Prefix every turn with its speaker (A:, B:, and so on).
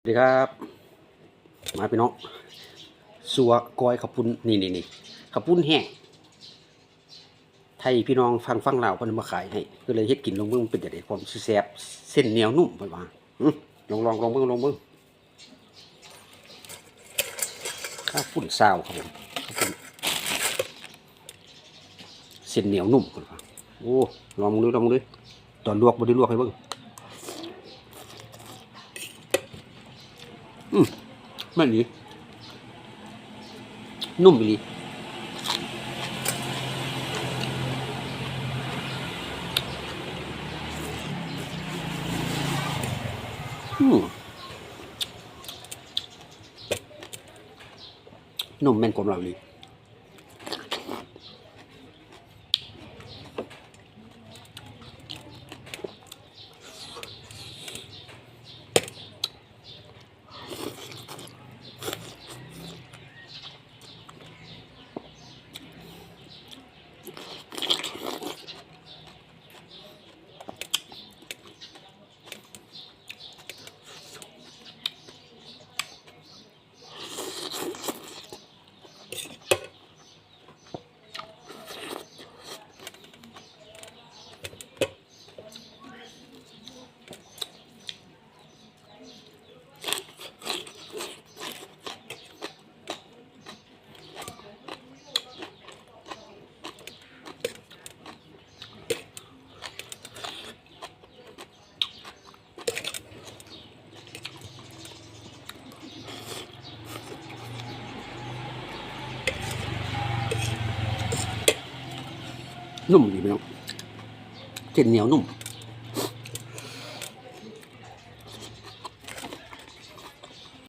A: สวัสดีครับ มาพี่น้องสัวก้อยขับปุ้นนี่นี่นี่ขับปุ้นแห้งไทยพี่น้องฟังฟังลาเพิ่นมาขายให้ก็เลยเฮ็ดกินลงเบิ่งมันเป็นจังได๋ความสิแซ่บเส้นเหนียวนุ่มเพิ่นว่าลองลองลองเบิ่งลองเบิ่งข้าวปุ้นซาวครับผมเส้นเหนียวนุ่มเพิ่นว่าโอ้ลองมึงดูลองมึงดูตอนลวกบ่ได้ลวกให้เบิ่ง อืมแม่นดีนุ่มดีอืมนุ่มแม่นกลมเราเลย นุ่มดีพี่น้องเส้นเหนียวนุ่ม